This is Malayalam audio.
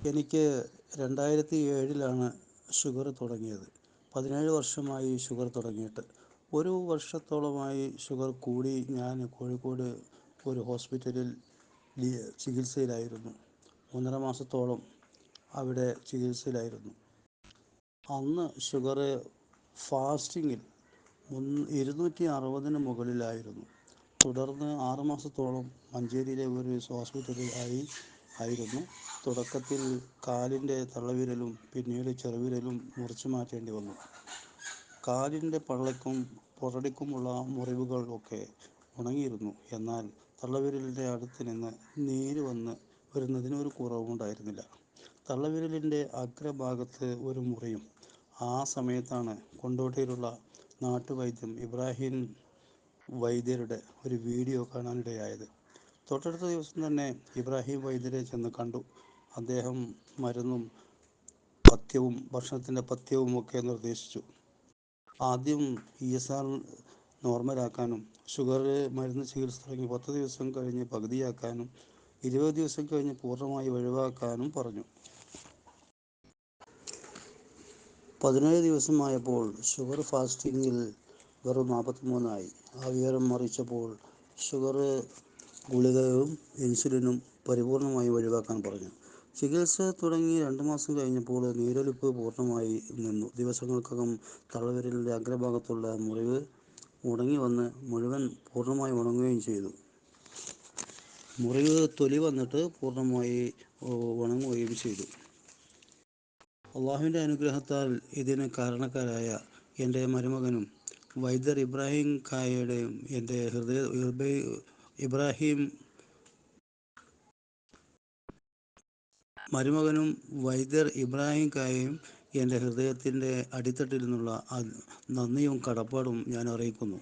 എനിക്ക് രണ്ടായിരത്തി ഏഴിലാണ് ഷുഗർ തുടങ്ങിയത്. പതിനേഴ് വർഷമായി ഷുഗർ തുടങ്ങിയിട്ട്. ഒരു വർഷത്തോളമായി ഷുഗർ കൂടി ഞാൻ കോഴിക്കോട് ഒരു ഹോസ്പിറ്റലിൽ ചികിത്സയിലായിരുന്നു. ഒന്നര മാസത്തോളം അവിടെ ചികിത്സയിലായിരുന്നു. അന്ന് ഷുഗർ ഫാസ്റ്റിങ്ങിൽ ഇരുന്നൂറ്റി അറുപതിന് മുകളിലായിരുന്നു. തുടർന്ന് ആറ് മാസത്തോളം മഞ്ചേരിയിലെ ഒരു ഹോസ്പിറ്റലിൽ ആയി ആയിരുന്നു. തുടക്കത്തിൽ കാലിന്റെ തള്ളവിരലും പിന്നീട് ചെറുവിരലും മുറിച്ചു മാറ്റേണ്ടി വന്നു. കാലിന്റെ പള്ളക്കും പുറടിക്കുമുള്ള മുറിവുകൾ ഒക്കെ ഉണങ്ങിയിരുന്നു. എന്നാൽ തള്ളവിരലിന്റെ അടുത്ത് നിന്ന് നീര് വന്ന് വരുന്നതിന് ഒരു കുറവും ഉണ്ടായിരുന്നില്ല. തള്ളവിരലിന്റെ അഗ്രഭാഗത്ത് ഒരു മുറിയും ആ സമയത്താണ് കൊണ്ടോട്ടിയിലുള്ള നാട്ടുവൈദ്യം ഇബ്രാഹിം വൈദ്യരുടെ ഒരു വീഡിയോ കാണാനിടയായത്. തൊട്ടടുത്ത ദിവസം തന്നെ ഇബ്രാഹിം വൈദ്യരെ ചെന്ന് കണ്ടു. അദ്ദേഹം മരുന്നും പഥ്യവും ഭക്ഷണത്തിന്റെ പഥ്യവും ഒക്കെ നിർദ്ദേശിച്ചു. ആദ്യം ഇ എസ് ആർ നോർമലാക്കാനും ഷുഗർ മരുന്ന് ചികിത്സ തുടങ്ങി പത്ത് ദിവസം കഴിഞ്ഞ് പകുതിയാക്കാനും ഇരുപത് ദിവസം കഴിഞ്ഞ് പൂർണമായി ഒഴിവാക്കാനും പറഞ്ഞു. പതിനേഴ് ദിവസമായപ്പോൾ ഷുഗർ ഫാസ്റ്റിങ്ങിൽ വെറും നാൽപ്പത്തിമൂന്നായി. ആ വിവരം അറിയിച്ചപ്പോൾ ഷുഗർ ഗുളികയും ഇൻസുലിനും പരിപൂർണമായി ഒഴിവാക്കാൻ പറഞ്ഞു. ചികിത്സ തുടങ്ങി രണ്ട് മാസം കഴിഞ്ഞപ്പോൾ നീരൊലിപ്പ് പൂർണമായി നിന്നു. ദിവസങ്ങൾക്കകം തള്ളവിരലിന്റെ അഗ്രഭാഗത്തുള്ള മുറിവ് ഉണങ്ങി വന്ന് മുഴുവൻ പൂർണമായി ഉണങ്ങുകയും ചെയ്തു. മുറിവ് തൊലി വന്നിട്ട് പൂർണമായി ഉണങ്ങുകയും ചെയ്തു. അള്ളാഹുവിന്റെ അനുഗ്രഹത്താൽ ഇതിന് കാരണക്കാരായ എന്റെ മരുമകനും വൈദ്യർ ഇബ്രാഹിം ഖായയുടെയും എന്റെ ഹൃദയ ഇബ്രാഹിം മരുമകനും വൈദ്യർ ഇബ്രാഹിം കായയും എന്റെ ഹൃദയത്തിന്റെ അടിത്തട്ടിൽ നിന്നുള്ള നന്ദിയും കടപ്പാടും ഞാൻ അറിയിക്കുന്നു.